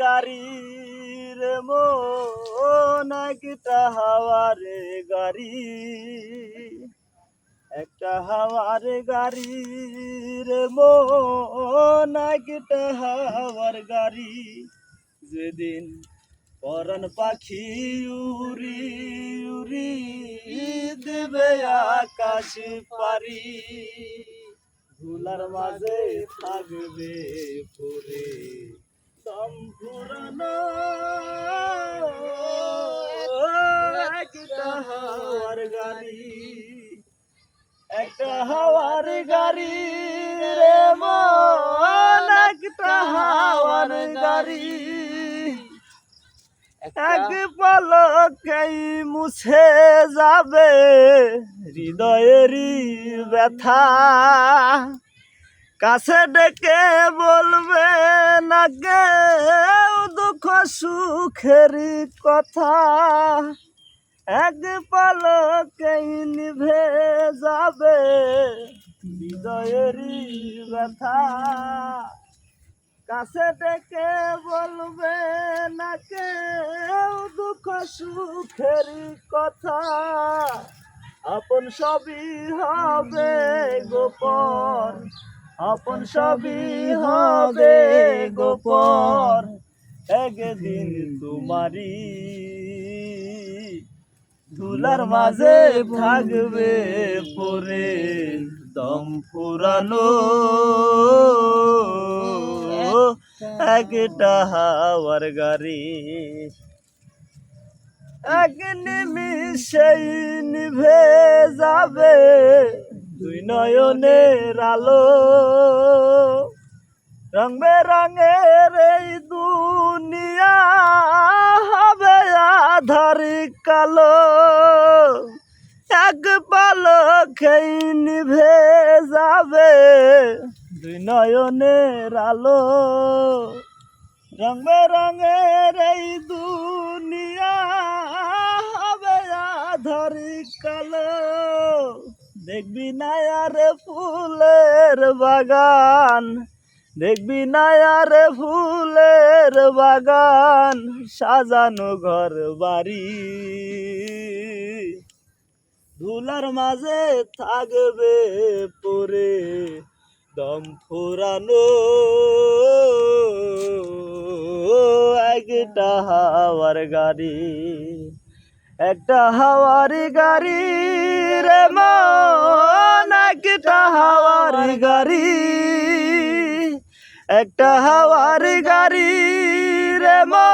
গাড়ি রে মন একটা হাওয়ারে গাড়ি। একটা হাওয়ার গাড়ি রে মন একটা হাওয়ার গাড়ি। যেদিন পরাণ পাখি উড়ি উড়ি দেবে আকাশ পারি ধুলার মাঝে থাকবে পরে একটা হাওয়ার গাড়ি রে মন একটা হাওয়ার গাড়ি এক পলকেই মুছে যাবে হৃদয়েরই ব্যথা। কাছে ডেকে বলবে না কেউ দুঃখ সুখের কথা। এক পলকেই নিভে যাবে হৃদয়েরই ব্যথা। কাছে ডেকে বলবে না কেউ দুঃখ সুখের কথা। আপন সবই হবে গোপন। আপন সবই হবে গোপন। একদিন তোমারি ধুলার মাঝে থাকবে পরে দম ফুরানো একটা হাওয়ার গাড়ি এক নিমিষেই নিভে যাবে দুই নয়নের আলো। রং বেরঙের এই দুনিয়া হবে আধারি কালো। এক পালকেই নিভে যাবে দুই নয়নের আলো। রং বেরঙের এই দুনিয়া হবে আধারি কালো। দেখবি না আর ফুলের বাগান দেখবি না আর ফুলের বাগান, সাজানো ঘর বাড়ি। ধুলার মাঝে থাকবে পরে দম ফুরানো। একটা হাওয়ার গাড়ি, একটা হাওয়ার গাড়ি রে মন, একটা হাওয়ার গাড়ি। একটা হাওয়ার গাড়ি রে মা